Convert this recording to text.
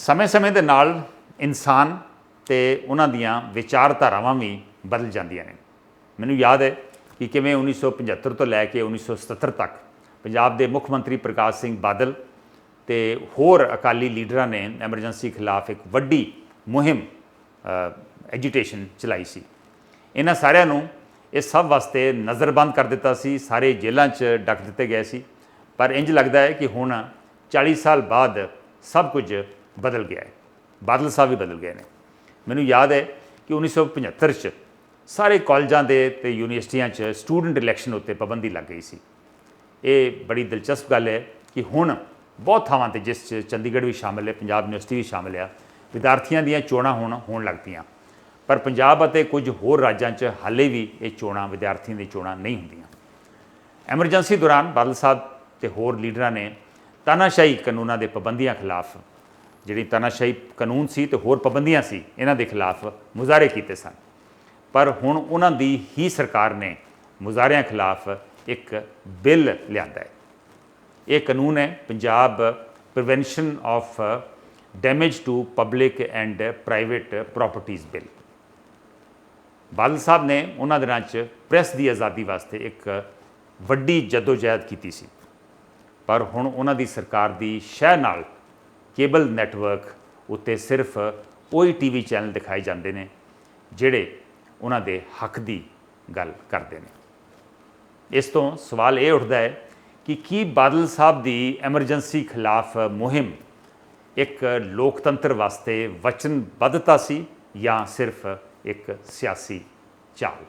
ਸਮੇਂ-ਸਮੇਂ ਦੇ ਨਾਲ ਇਨਸਾਨ ਤੇ ਉਹਨਾਂ ਦੀਆਂ ਵਿਚਾਰਧਾਰਾਵਾਂ ਵੀ ਬਦਲ ਜਾਂਦੀਆਂ ਨੇ। ਮੈਨੂੰ ਯਾਦ ਹੈ ਕਿ ਕਿਵੇਂ 1975 ਤੋਂ ਲੈ ਕੇ 1977 ਤੱਕ ਪੰਜਾਬ ਦੇ ਮੁੱਖ ਮੰਤਰੀ ਪ੍ਰਕਾਸ਼ ਸਿੰਘ ਬਾਦਲ ਤੇ ਹੋਰ ਅਕਾਲੀ ਲੀਡਰਾਂ ਨੇ ਐਮਰਜੈਂਸੀ ਖਿਲਾਫ ਇੱਕ ਵੱਡੀ ਮੁਹਿੰਮ ਐਜੀਟੇਸ਼ਨ ਚਲਾਈ ਸੀ। ਇਹਨਾਂ ਸਾਰਿਆਂ ਨੂੰ ਇਹ ਸਭ ਵਾਸਤੇ ਨਜ਼ਰਬੰਦ ਕਰ ਦਿੱਤਾ ਸੀ, ਸਾਰੇ ਜੇਲ੍ਹਾਂ 'ਚ ਡੱਕ ਦਿੱਤੇ ਗਏ ਸੀ। ਪਰ ਇੰਜ ਲੱਗਦਾ ਹੈ ਕਿ ਹੁਣ 40 ਸਾਲ ਬਾਅਦ ਸਭ ਕੁਝ ਬਦਲ ਗਿਆ ਹੈ। ਬਾਦਲ ਸਾਹਿਬ ਵੀ ਬਦਲ ਗਏ ਨੇ। ਮੈਨੂੰ ਯਾਦ ਹੈ ਕਿ 1975 'ਚ ਸਾਰੇ ਕਾਲਜਾਂ ਦੇ ਤੇ ਯੂਨੀਵਰਸਿਟੀਆਂ 'ਚ ਸਟੂਡੈਂਟ ਇਲੈਕਸ਼ਨ ਉੱਤੇ ਪਾਬੰਦੀ ਲੱਗ ਗਈ ਸੀ। ਇਹ ਬੜੀ ਦਿਲਚਸਪ ਗੱਲ ਹੈ ਕਿ ਹੁਣ ਬਹੁਤ ਥਾਵਾਂ ਤੇ ਜਿਸ 'ਚ ਚੰਡੀਗੜ੍ਹ ਵੀ ਸ਼ਾਮਿਲ ਹੈ, ਪੰਜਾਬ ਯੂਨੀਵਰਸਿਟੀ ਵੀ ਸ਼ਾਮਿਲ ਆ, ਵਿਦਿਆਰਥੀਆਂ ਦੀਆਂ ਚੋਣਾਂ ਹੁਣ ਹੋਣ ਲੱਗ ਪਈਆਂ। ਪਰ ਪੰਜਾਬ ਅਤੇ ਕੁਝ ਹੋਰ ਰਾਜਾਂ 'ਚ ਹਾਲੇ ਵੀ ਇਹ ਚੋਣਾਂ, ਵਿਦਿਆਰਥੀਆਂ ਦੀ ਚੋਣਾਂ ਨਹੀਂ ਹੁੰਦੀਆਂ। ਐਮਰਜੈਂਸੀ ਦੌਰਾਨ ਬਾਦਲ ਸਾਹਿਬ ਤੇ ਹੋਰ ਲੀਡਰਾਂ ਨੇ ਤਾਨਾਸ਼ਾਹੀ ਕਾਨੂੰਨਾਂ ਦੇ ਪਾਬੰਦੀਆਂ ਖਿਲਾਫ ਜਿਹੜੀ ਤਾਨਾਸ਼ਾਹੀ ਕਾਨੂੰਨ ਸੀ ਤੇ ਹੋਰ ਪਾਬੰਦੀਆਂ ਸੀ, ਇਹਨਾਂ ਦੇ ਖਿਲਾਫ ਮੁਜ਼ਾਹਰੇ ਕੀਤੇ ਸਨ। ਪਰ ਹੁਣ ਉਹਨਾਂ ਦੀ ਹੀ ਸਰਕਾਰ ਨੇ ਮੁਜ਼ਾਹਰਿਆਂ ਖਿਲਾਫ ਇੱਕ ਬਿੱਲ ਲਿਆਂਦਾ ਹੈ। ਇਹ ਕਾਨੂੰਨ ਹੈ Punjab prevention of damage to public and private ਪ੍ਰਾਪਰਟੀਆਂ bill Badal ਸਾਹਿਬ ਨੇ ਉਹਨਾਂ ਦਿਨਾਂ 'ਚ ਪ੍ਰੈਸ ਦੀ ਆਜ਼ਾਦੀ ਵਾਸਤੇ ਇੱਕ ਵੱਡੀ ਜਦੋਜਹਿਦ ਕੀਤੀ ਸੀ। ਪਰ ਹੁਣ ਉਹਨਾਂ ਦੀ ਸਰਕਾਰ ਦੀ ਸ਼ਹਿ ਨਾਲ ਕੇਬਲ ਨੈਟਵਰਕ ਉੱਤੇ ਸਿਰਫ ਉਹੀ ਟੀਵੀ ਚੈਨਲ ਦਿਖਾਏ ਜਾਂਦੇ ਨੇ, ਜਿਹੜੇ ਉਹਨਾਂ ਦੇ ਹੱਕ ਦੀ ਗੱਲ ਕਰਦੇ ਨੇ। ਇਸ ਤੋਂ ਸਵਾਲ ਇਹ ਉੱਠਦਾ ਹੈ ਕਿ ਕੀ ਬਾਦਲ ਸਾਹਿਬ ਦੀ ਐਮਰਜੈਂਸੀ ਖਿਲਾਫ ਮੁਹਿੰਮ ਇੱਕ ਲੋਕਤੰਤਰ ਵਾਸਤੇ ਵਚਨਬੱਧਤਾ ਸੀ ਜਾਂ ਸਿਰਫ ਇੱਕ ਸਿਆਸੀ ਚਾਲ?